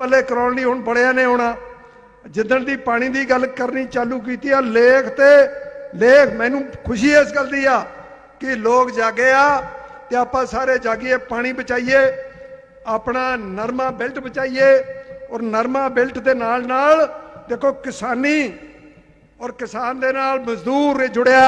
ਪੱਲੇ ਕਰਾਉਣ ਲਈ ਹੁਣ ਬੜਿਆਂ ਨੇ ਆਉਣਾ ਜਿੱਦਣ ਦੀ ਪਾਣੀ ਦੀ ਗੱਲ ਕਰਨੀ ਚਾਲੂ ਕੀਤੀ ਆ, ਲੇਖ ਤੇ ਲੇਖ ਮੈਨੂੰ ਖੁਸ਼ੀ ਇਸ ਗੱਲ ਦੀ ਆ ਕਿ ਲੋਕ ਜਾਗੇ ਆ ਤੇ ਆਪਾਂ ਸਾਰੇ ਜਾਗੀਏ, ਪਾਣੀ ਬਚਾਈਏ, ਆਪਣਾ ਨਰਮਾ ਬੈਲਟ ਬਚਾਈਏ ਔਰ ਨਰਮਾ ਬੈਲਟ ਦੇ ਨਾਲ ਨਾਲ ਦੇਖੋ ਕਿਸਾਨੀ ਔਰ ਕਿਸਾਨ ਦੇ ਨਾਲ ਮਜ਼ਦੂਰ ਜੁੜਿਆ।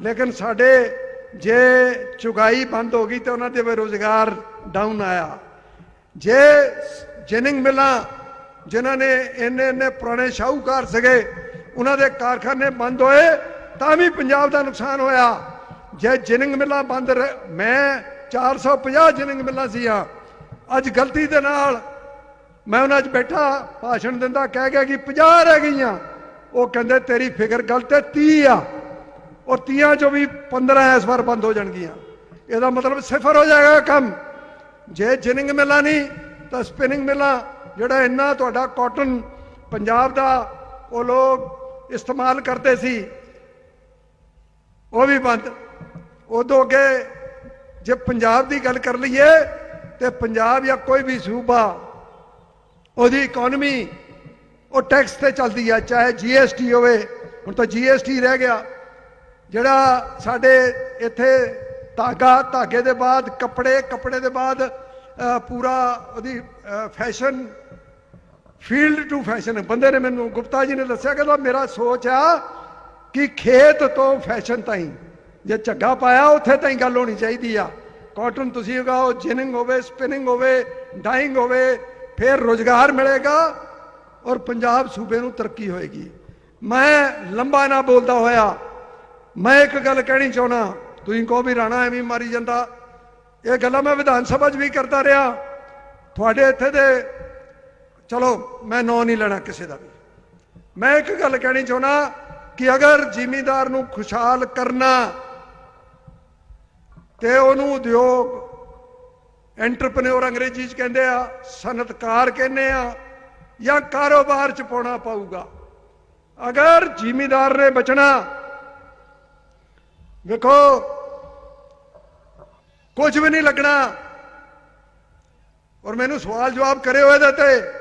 ਲੇਕਿਨ ਸਾਡੇ ਜੇ ਚੁਗਾਈ ਬੰਦ ਹੋ ਗਈ ਤੇ ਉਹਨਾਂ ਦੇ ਬੇਰੁਜ਼ਗਾਰ ਡਾਊਨ ਆਇਆ। ਜੇ ਜਿਨਿੰਗ ਮਿਲਾਂ ਜਿਨ੍ਹਾਂ ਨੇ ਇੰਨੇ ਇੰਨੇ ਪੁਰਾਣੇ ਸ਼ਾਹੂਕਾਰ ਸੀਗੇ, ਉਹਨਾਂ ਦੇ ਕਾਰਖਾਨੇ ਬੰਦ ਹੋਏ, ਤਾਂ ਵੀ ਪੰਜਾਬ ਦਾ ਨੁਕਸਾਨ ਹੋਇਆ। ਜੇ ਜਿਨਿੰਗ ਮਿਲਾਂ ਬੰਦ ਰਹਿ- ਮੈਂ 450 ਜਿਨਿੰਗ ਮਿਲਾਂ ਸੀਆਂ। ਅੱਜ ਗਲਤੀ ਦੇ ਨਾਲ ਮੈਂ ਉਹਨਾਂ 'ਚ ਬੈਠਾ, ਭਾਸ਼ਣ ਦਿੰਦਾ, ਕਹਿ ਗਿਆ ਕਿ 50 ਰਹਿ ਗਈਆਂ। ਉਹ ਕਹਿੰਦੇ, ਤੇਰੀ ਫਿਕਰ ਗਲਤ ਹੈ 30 ਆ। ਔਰ 30 ਚੋਂ ਵੀ 15 ਇਸ ਵਾਰ ਬੰਦ ਹੋ ਜਾਣਗੀਆਂ। ਇਹਦਾ ਮਤਲਬ ਸਿਫਰ ਹੋ ਜਾਏਗਾ ਕੰਮ। ਜੇ ਜਿਨਿੰਗ ਮਿਲਾਂ ਨਹੀਂ ਤਾਂ ਸਪਿਨਿੰਗ ਮਿਲਾਂ ਜਿਹੜਾ ਇੰਨਾ ਤੁਹਾਡਾ ਕਾਟਨ ਪੰਜਾਬ ਦਾ ਉਹ ਲੋਕ ਇਸਤੇਮਾਲ ਕਰਦੇ ਸੀ। ਉਹ ਵੀ ਬੰਦ। ਉਦੋਂ ਅੱਗੇ ਜੇ ਪੰਜਾਬ ਦੀ ਗੱਲ ਕਰ ਲਈਏ, ਤੇ ਪੰਜਾਬ ਜਾਂ ਕੋਈ ਵੀ ਸੂਬਾ, ਉਹਦੀ ਇਕਨੋਮੀ ਉਹ ਟੈਕਸ ਤੇ ਚੱਲਦੀ ਆ, ਚਾਹੇ ਜੀਐਸਟੀ ਹੋਵੇ। ਹੁਣ ਤਾਂ ਜੀਐਸਟੀ ਰਹਿ ਗਿਆ। ਜਿਹੜਾ ਸਾਡੇ ਇੱਥੇ ਧਾਗਾ, ਧਾਗੇ ਦੇ ਬਾਅਦ, ਕੱਪੜੇ ਕੱਪੜੇ ਦੇ ਬਾਅਦ ਪੂਰਾ ਉਹਦੀ ਫੈਸ਼ਨ ਫੀਲਡ ਟੂ ਫੈਸ਼ਨ ਬੰਦੇ ਨੇ ਮੈਨੂੰ, ਗੁਪਤਾ ਜੀ ਨੇ ਦੱਸਿਆ ਕਿ ਮੇਰਾ ਸੋਚ ਆ ਕਿ ਖੇਤ ਤੋਂ ਫੈਸ਼ਨ ਤਾਈਂ, ਜੇ ਝੱਗਾ ਪਾਇਆ, ਉੱਥੇ ਤਾਈਂ ਗੱਲ ਹੋਣੀ ਚਾਹੀਦੀ ਆ। ਕਾਟਨ ਤੁਸੀਂ ਉਗਾਓ ਜਿਨਿੰਗ ਹੋਵੇ ਸਪਿਨਿੰਗ ਹੋਵੇ ਡਾਈਂਗ ਹੋਵੇ, ਫਿਰ ਰੋਜ਼ਗਾਰ ਮਿਲੇਗਾ ਔਰ ਪੰਜਾਬ ਸੂਬੇ ਨੂੰ ਤਰੱਕੀ ਹੋਏਗੀ। ਮੈਂ ਲੰਬਾ ਨਾ ਬੋਲਦਾ ਹੋਇਆ। ਮੈਂ ਇੱਕ ਗੱਲ ਕਹਿਣੀ ਚਾਹਣਾ ਤੁਸੀਂ ਕਹੋ ਵੀ ਰਾਣਾ ਐਵੇਂ ਮਾਰੀ ਜਾਂਦਾ। ਇਹ ਗੱਲਾਂ ਮੈਂ ਵਿਧਾਨ ਸਭਾ 'ਚ ਵੀ ਕਰਦਾ ਰਿਹਾ। ਤੁਹਾਡੇ ਇੱਥੇ ਦੇ, ਚਲੋ, ਮੈਂ ਨਾਂ ਨਹੀਂ ਲੈਣਾ ਕਿਸੇ ਦਾ ਵੀ। ਮੈਂ ਇੱਕ ਗੱਲ ਕਹਿਣੀ ਚਾਹੁੰਦਾ ਕਿ ਅਗਰ ਜ਼ਿਮੀਂਦਾਰ ਨੂੰ ਖੁਸ਼ਹਾਲ ਕਰਨਾ ਤੇ ਉਹਨੂੰ ਉਦਯੋਗ, ਐਂਟਰਪ੍ਰੈਨਿਓਰ ਅੰਗਰੇਜ਼ੀ ਚ ਕਹਿੰਦੇ ਆ ਸਨਅਤਕਾਰ ਕਹਿੰਦੇ ਆ, ਜਾਂ ਕਾਰੋਬਾਰ ਚ ਪਾਉਣਾ ਪਊਗਾ। ਅਗਰ ਜ਼ਿਮੀਂਦਾਰ ਨੇ ਬਚਣਾ, ਵੇਖੋ ਕੁਝ ਵੀ ਨਹੀਂ ਲੱਗਣਾ। ਔਰ ਮੈਨੂੰ ਸਵਾਲ ਜਵਾਬ ਕਰੇ ਹੋਏ ਦੇ ਤੇ।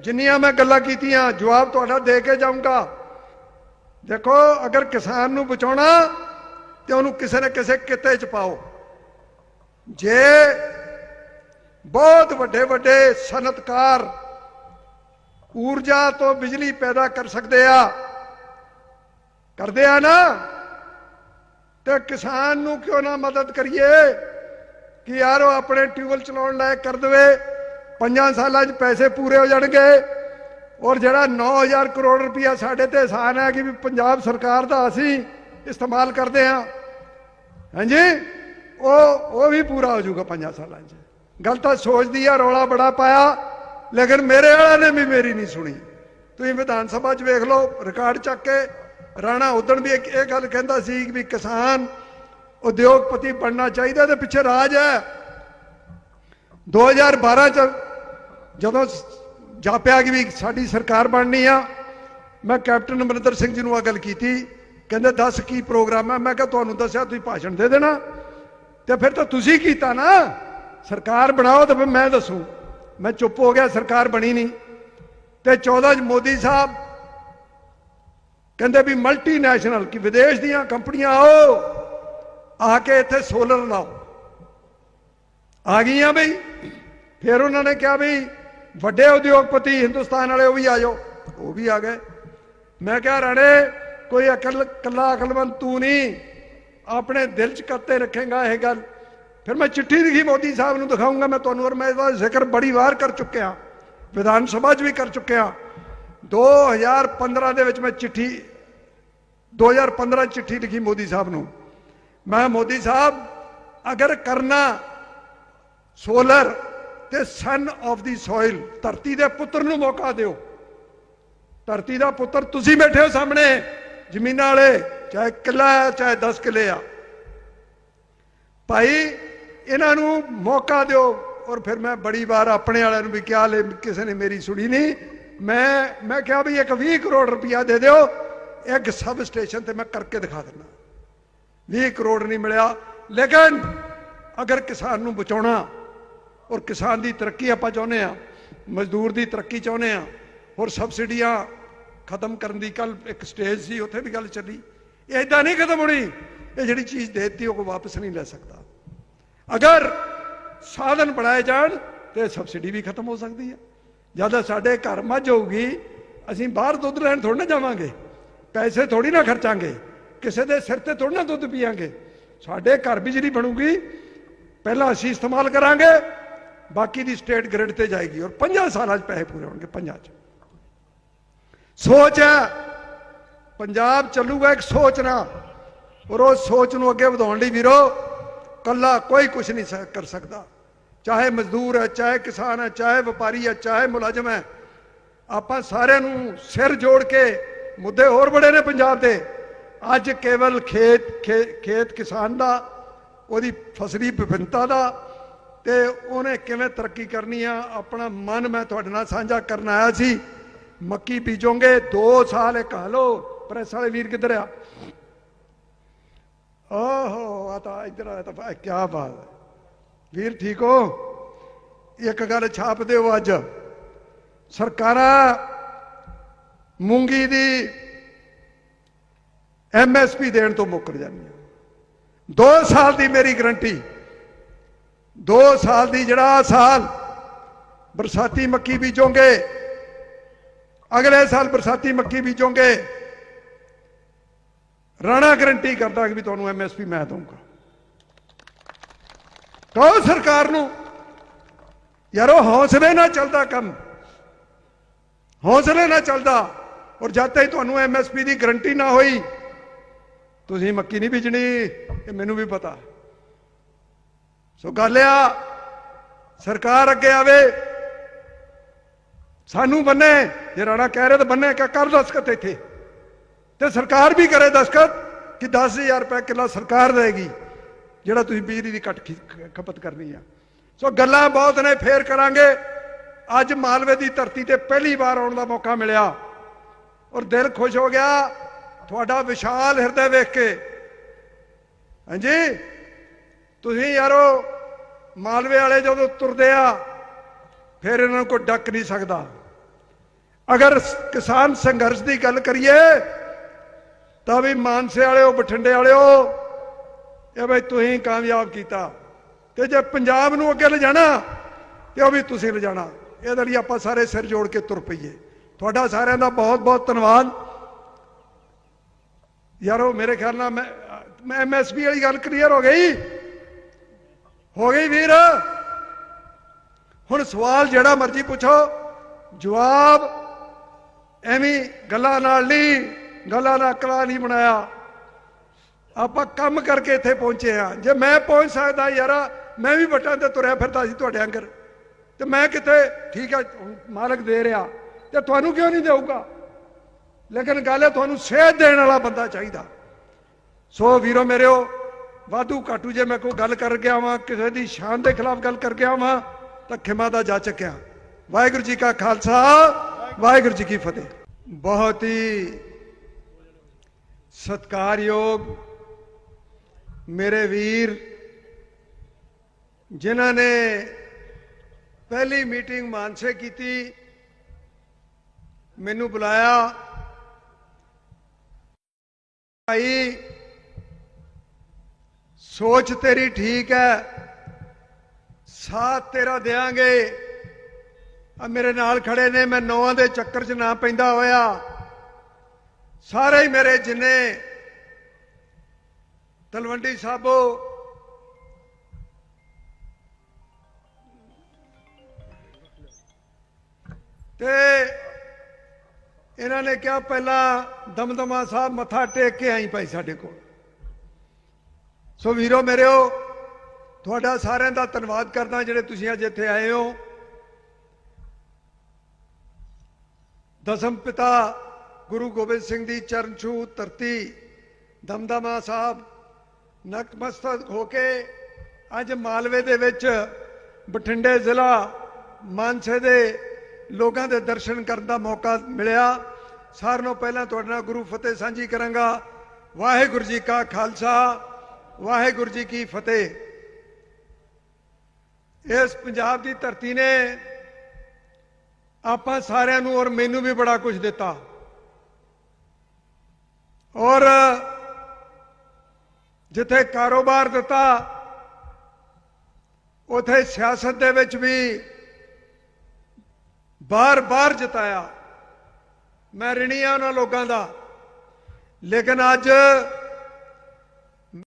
ਜਿੰਨੀਆਂ ਮੈਂ ਗੱਲਾਂ ਕੀਤੀਆਂ, ਜਵਾਬ ਤੁਹਾਡਾ ਦੇ ਕੇ ਜਾਊਂਗਾ। ਦੇਖੋ, ਅਗਰ ਕਿਸਾਨ ਨੂੰ ਬਚਾਉਣਾ, ਤੇ ਉਹਨੂੰ ਕਿਸੇ ਨਾ ਕਿਸੇ ਕਿੱਤੇ ਚ ਪਾਓ। ਜੇ ਬਹੁਤ ਵੱਡੇ ਵੱਡੇ ਸਨਅਤਕਾਰ ਊਰਜਾ ਤੋਂ ਬਿਜਲੀ ਪੈਦਾ ਕਰ ਸਕਦੇ ਆ, ਕਰਦੇ ਆ ਨਾ, ਤੇ ਕਿਸਾਨ ਨੂੰ ਕਿਉਂ ਨਾ ਮਦਦ ਕਰੀਏ? ਕਿ ਯਾਰ ਉਹ ਆਪਣੇ ਟਿਊਬਲ ਚਲਾਉਣ ਲਾਇਕ ਕਰ ਦੇਵੇ, ਪੰਜਾਂ ਸਾਲਾਂ 'ਚ ਪੈਸੇ ਪੂਰੇ ਹੋ ਜਾਣਗੇ। ਔਰ ਜਿਹੜਾ 9000 ਕਰੋੜ ਰੁਪਇਆ ਸਾਡੇ ਤੇ ਆਸਾਨ ਹੈ ਕਿ ਵੀ ਪੰਜਾਬ ਸਰਕਾਰ ਦਾ ਅਸੀਂ ਇਸਤੇਮਾਲ ਕਰਦੇ ਹਾਂ। ਹਾਂਜੀ? ਉਹ ਉਹ ਵੀ ਪੂਰਾ ਹੋ ਜਾਊਗਾ ਪੰਜਾਂ ਸਾਲਾਂ 'ਚ। ਗੱਲ ਤਾਂ ਸੋਚਦੀ ਆ, ਰੌਲਾ ਬੜਾ ਪਾਇਆ। ਲੇਕਿਨ ਮੇਰੇ ਵਾਲਿਆਂ ਨੇ ਵੀ ਮੇਰੀ ਨਹੀਂ ਸੁਣੀ। ਤੁਸੀਂ ਵਿਧਾਨ ਸਭਾ 'ਚ ਵੇਖ ਲਓ, ਰਿਕਾਰਡ ਚੱਕ ਕੇ ਰਾਣਾ ਉਦਣ ਵੀ ਇੱਕ ਇਹ ਗੱਲ ਕਹਿੰਦਾ ਸੀ ਵੀ ਕਿਸਾਨ ਉਦਯੋਗਪਤੀ ਬਣਨਾ ਚਾਹੀਦਾ ਤੇ ਪਿੱਛੇ ਰਾਜ ਹੈ। 2012 ਚ ਜਦੋਂ ਜਾਪਿਆ ਕਿ ਵੀ ਸਾਡੀ ਸਰਕਾਰ ਬਣਨੀ ਆ, ਮੈਂ ਕੈਪਟਨ ਅਮਰਿੰਦਰ ਸਿੰਘ ਜੀ ਨੂੰ ਆ ਗੱਲ ਕੀਤੀ। ਕਹਿੰਦੇ, ਦੱਸ ਕੀ ਪ੍ਰੋਗਰਾਮ ਹੈ ਮੈਂ ਕਿਹਾ, ਤੁਹਾਨੂੰ ਦੱਸਿਆ, ਤੁਸੀਂ ਭਾਸ਼ਣ ਦੇ ਦੇਣਾ। ਤੇ ਫਿਰ ਤਾਂ ਤੁਸੀਂ ਕੀਤਾ ਨਾ। ਸਰਕਾਰ ਬਣਾਓ ਤਾਂ ਫਿਰ ਮੈਂ ਦੱਸੂ। ਮੈਂ ਚੁੱਪ ਹੋ ਗਿਆ, ਸਰਕਾਰ ਬਣੀ ਨਹੀਂ। ਤੇ 14 ਚ ਮੋਦੀ ਸਾਹਿਬ ਕਹਿੰਦੇ ਵੀ ਮਲਟੀਨੈਸ਼ਨਲ ਕਿ ਵਿਦੇਸ਼ ਦੀਆਂ ਕੰਪਨੀਆਂ ਆਓ। ਆ ਕੇ ਇੱਥੇ ਸੋਲਰ ਲਾਓ ਆ ਗਈਆਂ ਬਈ ਫਿਰ ਉਹਨਾਂ ਨੇ ਕਿਹਾ ਵੀ ਵੱਡੇ ਉਦਯੋਗਪਤੀ ਹਿੰਦੁਸਤਾਨ ਵਾਲੇ ਉਹ ਵੀ ਆ ਜਾਓ ਉਹ ਵੀ ਆ ਗਏ ਮੈਂ ਕਿਹਾ ਰਾਣੇ ਕੋਈ ਅਕਲ ਕੱਲਾ ਅਕਲਮੰਦ ਤੂੰ ਨਹੀਂ ਆਪਣੇ ਦਿਲ 'ਚ ਕਰਤੇ ਰੱਖੇਗਾ ਇਹ ਗੱਲ ਫਿਰ ਮੈਂ ਚਿੱਠੀ ਲਿਖੀ ਮੋਦੀ ਸਾਹਿਬ ਨੂੰ ਦਿਖਾਉਂਗਾ ਮੈਂ ਤੁਹਾਨੂੰ ਔਰ ਮੈਂ ਇਹਦਾ ਜ਼ਿਕਰ ਬੜੀ ਵਾਰ ਕਰ ਚੁੱਕਿਆ ਵਿਧਾਨ ਸਭਾ 'ਚ ਵੀ ਕਰ ਚੁੱਕਿਆ 2015 ਦੇ ਵਿੱਚ ਮੈਂ ਚਿੱਠੀ 2015 'ਚ ਚਿੱਠੀ ਲਿਖੀ ਮੋਦੀ ਸਾਹਿਬ ਨੂੰ ਮੈਂ ਮੋਦੀ ਸਾਹਿਬ, ਅਗਰ ਕਰਨਾ ਸੋਲਰ ਤੇ ਸਨ ਆਫ ਦੀ ਸੋਇਲ ਧਰਤੀ ਦੇ ਪੁੱਤਰ ਨੂੰ ਮੌਕਾ ਦਿਓ। ਧਰਤੀ ਦਾ ਪੁੱਤਰ ਤੁਸੀਂ ਬੈਠੇ ਹੋ ਸਾਹਮਣੇ, ਜ਼ਮੀਨਾਂ ਵਾਲੇ, ਚਾਹੇ ਕਿੱਲਾ ਹੈ, ਚਾਹੇ 10 ਕਿੱਲੇ ਆ। ਭਾਈ, ਇਹਨਾਂ ਨੂੰ ਮੌਕਾ ਦਿਓ, ਔਰ ਫਿਰ ਮੈਂ ਬੜੀ ਵਾਰ ਆਪਣੇ ਵਾਲਿਆਂ ਨੂੰ ਵੀ ਕਿਹਾ, ਲੈ ਕਿਸੇ ਨੇ ਮੇਰੀ ਸੁਣੀ ਨਹੀਂ। ਮੈਂ ਮੈਂ ਕਿਹਾ ਵੀ ਇੱਕ 20 ਕਰੋੜ ਰੁਪਇਆ ਦੇ ਦਿਓ, ਇੱਕ ਸਬ ਸਟੇਸ਼ਨ ਤੇ ਮੈਂ ਕਰਕੇ ਦਿਖਾ ਦਿੰਦਾ। 20 ਕਰੋੜ ਨਹੀਂ ਮਿਲਿਆ। ਲੇਕਿਨ ਅਗਰ ਕਿਸਾਨ ਨੂੰ ਬਚਾਉਣਾ ਔਰ ਕਿਸਾਨ ਦੀ ਤਰੱਕੀ ਆਪਾਂ ਚਾਹੁੰਦੇ ਆ ਮਜ਼ਦੂਰ ਦੀ ਤਰੱਕੀ ਚਾਹੁੰਦੇ ਆ ਹੋਰ ਸਬਸਿਡੀਆਂ ਖਤਮ ਕਰਨ ਦੀ ਕੱਲ ਇੱਕ ਸਟੇਜ ਸੀ, ਉੱਥੇ ਵੀ ਗੱਲ ਚੱਲੀ। ਇਹ ਇਦਾਂ ਨਹੀਂ ਖਤਮ ਹੋਣੀ, ਇਹ ਜਿਹੜੀ ਚੀਜ਼ ਦੇ ਦਿੱਤੀ, ਉਹ ਕੋਈ ਵਾਪਸ ਨਹੀਂ ਲੈ ਸਕਦਾ। ਅਗਰ ਸਾਧਨ ਬਣਾਏ ਜਾਣ, ਤੇ ਸਬਸਿਡੀ ਵੀ ਖਤਮ ਹੋ ਸਕਦੀ ਹੈ। ਜਦ ਸਾਡੇ ਘਰ ਮੱਝ ਹੋਊਗੀ, ਅਸੀਂ ਬਾਹਰ ਦੁੱਧ ਲੈਣ ਥੋੜਾ ਨਾ ਜਾਵਾਂਗੇ, ਪੈਸੇ ਥੋੜੀ ਨਾ ਖਰਚਾਂਗੇ। ਕਿਸੇ ਦੇ ਸਿਰ ਤੇ ਥੋੜਾ ਨਾ ਦੁੱਧ ਪੀਵਾਂਗੇ ਸਾਡੇ ਘਰ ਬਿਜਲੀ ਬਣੂਗੀ, ਪਹਿਲਾਂ ਅਸੀਂ ਇਸਤੇਮਾਲ ਕਰਾਂਗੇ, ਬਾਕੀ ਦੀ ਸਟੇਟ ਗ੍ਰਿਡ ਤੇ ਜਾਏਗੀ ਔਰ 50 ਸਾਲਾਂ 'ਚ ਪੈਸੇ ਪੂਰੇ ਹੋਣਗੇ 50 'ਚ। ਸੋਚ ਹੈ, ਪੰਜਾਬ ਚੱਲੂਗਾ ਇੱਕ ਸੋਚ ਨਾ ਔਰ ਉਹ ਸੋਚ ਨੂੰ ਅੱਗੇ ਵਧਾਉਣ ਲਈ ਵੀਰੋ ਕੱਲਾ ਕੋਈ ਕੁਝ ਨਹੀਂ ਸ- ਕਰ ਸਕਦਾ। ਚਾਹੇ ਮਜ਼ਦੂਰ ਹੈ, ਚਾਹੇ ਕਿਸਾਨ ਹੈ, ਚਾਹੇ ਵਪਾਰੀ ਹੈ, ਚਾਹੇ ਮੁਲਾਜ਼ਮ ਹੈ, ਆਪਾਂ ਸਾਰਿਆਂ ਨੂੰ ਸਿਰ ਜੋੜ ਕੇ ਮੁੱਦੇ ਹੋਰ ਬੜੇ ਨੇ ਪੰਜਾਬ ਦੇ। ਅੱਜ ਕੇਵਲ ਖੇਤ, ਖੇ- ਖੇਤ ਕਿਸਾਨ ਦਾ, ਉਹਦੀ ਫਸਲੀ ਵਿਭਿੰਨਤਾ ਦਾ, ਤੇ ਉਹਨੇ ਕਿਵੇਂ ਤਰੱਕੀ ਕਰਨੀ ਆ, ਆਪਣਾ ਮਨ ਮੈਂ ਤੁਹਾਡੇ ਨਾਲ ਸਾਂਝਾ ਕਰਨ ਆਇਆ ਸੀ। ਮੱਕੀ ਬੀਜੋਗੇ 2 ਸਾਲ ਇੱਕ ਹਲੋ ਪ੍ਰੈਸ ਵਾਲੇ ਵੀਰ ਕਿੱਧਰ ਆ? ਓਹੋ, ਆ ਤਾਂ ਇੱਧਰ ਆ ਤਾਂ ਕੀ ਬਾਤ ਹੈ। ਵੀਰ ਠੀਕ ਹੋ? ਇੱਕ ਗੱਲ ਛਾਪ ਦਿਓ ਅੱਜ। ਸਰਕਾਰਾਂ ਮੂੰਗੀ ਦੀ ਐਮਐਸਪੀ ਦੇਣ ਤੋਂ ਮੁੱਕਰ ਜਾਂਦੀਆਂ 2 ਸਾਲ ਦੀ ਮੇਰੀ ਗਰੰਟੀ। 2 ਸਾਲ ਦੀ ਜਿਹੜਾ ਸਾਲ ਬਰਸਾਤੀ ਮੱਕੀ ਬੀਜੋਗੇ, ਅਗਲੇ ਸਾਲ ਬਰਸਾਤੀ ਮੱਕੀ ਬੀਜੋਗੇ, ਰਾਣਾ ਗਰੰਟੀ ਕਰਦਾ ਕਿ ਵੀ ਤੁਹਾਨੂੰ ਐਮਐਸਪੀ ਮੈਂ ਦਊਂਗਾ। ਕਹੋ ਸਰਕਾਰ ਨੂੰ, ਯਾਰੋ ਹੌਸਲੇ ਨਾਲ ਚੱਲਦਾ ਕੰਮ, ਹੌਸਲੇ ਨਾਲ ਚੱਲਦਾ, ਔਰ ਜਦ ਤੱਕ ਤੁਹਾਨੂੰ ਐਮਐਸਪੀ ਦੀ ਗਰੰਟੀ ਨਾ ਹੋਈ ਤੁਸੀਂ ਮੱਕੀ ਨਹੀਂ ਬੀਜਣੀ, ਇਹ ਮੈਨੂੰ ਵੀ ਪਤਾ। ਸੋ ਗੱਲ ਆ, ਸਰਕਾਰ ਅੱਗੇ ਆਵੇ, ਸਾਨੂੰ ਬੰਨੇ, ਜੇ ਰਾਣਾ ਕਹਿ ਰਿਹਾ ਤਾਂ ਬੰਨੇ ਕਿ ਕਰ ਦਸਕਤ ਇੱਥੇ? ਤੇ ਸਰਕਾਰ ਵੀ ਕਰੇ ਦਸਕਤ ਕਿ 10000 ਰੁਪਏ ਕਿੱਲਾ ਸਰਕਾਰ ਦੇਗੀ ਜਿਹੜਾ ਤੁਸੀਂ ਬਿਜਲੀ ਦੀ ਕੱਟ ਖਪਤ ਕਰਨੀ ਆ। ਸੋ ਗੱਲਾਂ ਬਹੁਤ ਨੇ, ਫੇਰ ਕਰਾਂਗੇ। ਅੱਜ ਮਾਲਵੇ ਦੀ ਧਰਤੀ ਤੇ ਪਹਿਲੀ ਵਾਰ ਆਉਣ ਦਾ ਮੌਕਾ ਮਿਲਿਆ। ਔਰ ਦਿਲ ਖੁਸ਼ ਹੋ ਗਿਆ ਤੁਹਾਡਾ ਵਿਸ਼ਾਲ ਹਿਰਦੇ ਵੇਖ ਕੇ। ਹਾਂਜੀ? ਤੁਸੀਂ ਯਾਰੋ, ਮਾਲਵੇ ਵਾਲੇ ਜਦੋਂ ਤੁਰਦੇ ਆ, ਫਿਰ ਇਹਨਾਂ ਨੂੰ ਕੋਈ ਡੱਕ ਨਹੀਂ ਸਕਦਾ। ਅਗਰ ਕਿਸਾਨ ਸੰਘਰਸ਼ ਦੀ ਗੱਲ ਕਰੀਏ, ਤਾਂ ਵੀ ਮਾਨਸੇ ਵਾਲਿਓ, ਬਠਿੰਡੇ ਵਾਲਿਓ, ਇਹ ਬਈ ਤੁਸੀਂ ਕਾਮਯਾਬ ਕੀਤਾ। ਤੇ ਜੇ ਪੰਜਾਬ ਨੂੰ ਅੱਗੇ ਲਿਜਾਣਾ, ਤੇ ਉਹ ਵੀ ਤੁਸੀਂ ਲਿਜਾਣਾ। ਇਹਦੇ ਲਈ ਆਪਾਂ ਸਾਰੇ ਸਿਰ ਜੋੜ ਕੇ ਤੁਰ ਪਈਏ। ਤੁਹਾਡਾ ਸਾਰਿਆਂ ਦਾ ਬਹੁਤ ਬਹੁਤ ਧੰਨਵਾਦ। ਯਾਰੋ, ਮੇਰੇ ਖਿਆਲ ਨਾਲ ਮੈਂ ਮੈਂ ਐਮਐਸਪੀ ਵਾਲੀ ਗੱਲ ਕਲੀਅਰ ਹੋ ਗਈ। ਹੋ ਗਈ ਵੀਰ। ਹੁਣ ਸਵਾਲ ਜਿਹੜਾ ਮਰਜ਼ੀ ਪੁੱਛੋ। ਜਵਾਬ ਐਵੇਂ ਗੱਲਾਂ ਨਾਲ ਨਹੀਂ, ਗੱਲਾਂ ਨਾਲ ਕਲਾ ਨਹੀਂ ਬਣਾਇਆ। ਆਪਾਂ ਕੰਮ ਕਰਕੇ ਇੱਥੇ ਪਹੁੰਚੇ ਆ ਜੇ ਮੈਂ ਪਹੁੰਚ ਸਕਦਾ ਯਾਰ, ਮੈਂ ਵੀ ਵਟਾਂ ਤੇ ਤੁਰਿਆ ਫਿਰਦਾ ਸੀ ਤੁਹਾਡੇ ਅੰਗਰ ਤੇ ਮੈਂ ਕਿਤੇ, ਠੀਕ ਹੈ ਮਾਲਕ ਦੇ ਰਿਹਾ। ਤੇ ਤੁਹਾਨੂੰ ਕਿਉਂ ਨਹੀਂ ਦੇਊਗਾ? ਲੇਕਿਨ ਗੱਲ ਹੈ ਤੁਹਾਨੂੰ ਸੇਧ ਦੇਣ ਵਾਲਾ ਬੰਦਾ ਚਾਹੀਦਾ। ਸੋ ਵੀਰੋ ਮੇਰਿਓ, ਵਾਧੂ ਘਾਟੂ ਜੇ ਮੈਂ ਕੋਈ ਗੱਲ ਕਰ ਗਿਆ ਵਾਂ ਕਿਸੇ ਦੀ ਸ਼ਾਨ ਦੇ ਖਿਲਾਫ ਗੱਲ ਕਰ ਗਿਆ ਵਾਂ ਤਾਂ ਖਿਮਾ ਦਾ ਜਾ ਚੱਕਿਆ। ਵਾਹਿਗੁਰੂ ਜੀ ਕਾ ਖਾਲਸਾ, ਵਾਹਿਗੁਰੂ ਜੀ ਕੀ ਫਤਿਹ। ਬਹੁਤ ਹੀ ਸਤਿਕਾਰਯੋਗ ਮੇਰੇ ਵੀਰ, ਜਿਨ੍ਹਾਂ ਨੇ ਪਹਿਲੀ ਮੀਟਿੰਗ ਮਾਨਸੇ ਕੀਤੀ, ਮੈਨੂੰ ਬੁਲਾਇਆ। ਭਾਈ, ਸੋਚ ਤੇਰੀ ਠੀਕ ਹੈ, ਸਾਥ ਤੇਰਾ ਦੇਾਂਗੇ ਆ ਮੇਰੇ ਨਾਲ ਖੜੇ ਨੇ, ਮੈਂ ਨੌਵਾਂ ਦੇ ਚੱਕਰ 'ਚ ਨਾ ਪੈਂਦਾ ਹੋਇਆ। ਸਾਰੇ ਹੀ ਮੇਰੇ ਜਿੰਨੇ ਤਲਵੰਡੀ ਸਾਬੋ, ਤੇ ਇਹਨਾਂ ਨੇ ਕਿਹਾ ਪਹਿਲਾਂ ਦਮਦਮਾ ਸਾਹਿਬ ਮੱਥਾ ਟੇਕ ਕੇ ਆਈ ਭਾਈ ਸਾਡੇ ਕੋਲ। ਸੋ ਵੀਰੋ ਮੇਰਿਓ, ਤੁਹਾਡਾ ਸਾਰਿਆਂ ਦਾ ਧੰਨਵਾਦ ਕਰਦਾ ਜਿਹੜੇ ਤੁਸੀਂ ਅੱਜ ਇੱਥੇ ਆਏ ਹੋ। ਦਸਮ ਪਿਤਾ ਗੁਰੂ ਗੋਬਿੰਦ ਸਿੰਘ ਦੀ ਚਰਨ ਛੂਹ ਧਰਤੀ, ਦਮਦਮਾ ਸਾਹਿਬ ਨਕਮਸਤਕ ਹੋ ਕੇ ਅੱਜ ਮਾਲਵੇ ਦੇ ਵਿੱਚ ਬਠਿੰਡੇ ਜ਼ਿਲ੍ਹਾ ਮਾਨਸੇ ਦੇ ਲੋਕਾਂ ਦੇ ਦਰਸ਼ਨ ਕਰਨ ਦਾ ਮੌਕਾ ਮਿਲਿਆ। ਸਾਰਿਆਂ ਨੂੰ ਪਹਿਲਾਂ ਤੁਹਾਡੇ ਨਾਲ ਗੁਰੂ ਫਤਿਹ ਸਾਂਝੀ ਕਰਾਂਗਾ। ਵਾਹਿਗੁਰੂ ਜੀ ਕਾ ਖਾਲਸਾ, ਵਾਹਿਗੁਰੂ ਜੀ ਕੀ ਫਤਿਹ। ਇਸ ਪੰਜਾਬ ਦੀ ਧਰਤੀ ਨੇ ਆਪਾਂ ਸਾਰਿਆਂ ਨੂੰ ਔਰ ਮੈਨੂੰ ਵੀ ਬੜਾ ਕੁਝ ਦਿੱਤਾ। ਔਰ ਜਿੱਥੇ ਕਾਰੋਬਾਰ ਦਿੱਤਾ, ਉਥੇ ਸਿਆਸਤ ਦੇ ਵਿੱਚ ਵੀ ਬਾਰ-ਬਾਰ ਜਿਤਾਇਆ। ਮੈਂ ਰਿਣੀ ਆ ਉਹਨਾਂ ਲੋਕਾਂ ਦਾ। ਲੇਕਿਨ ਅੱਜ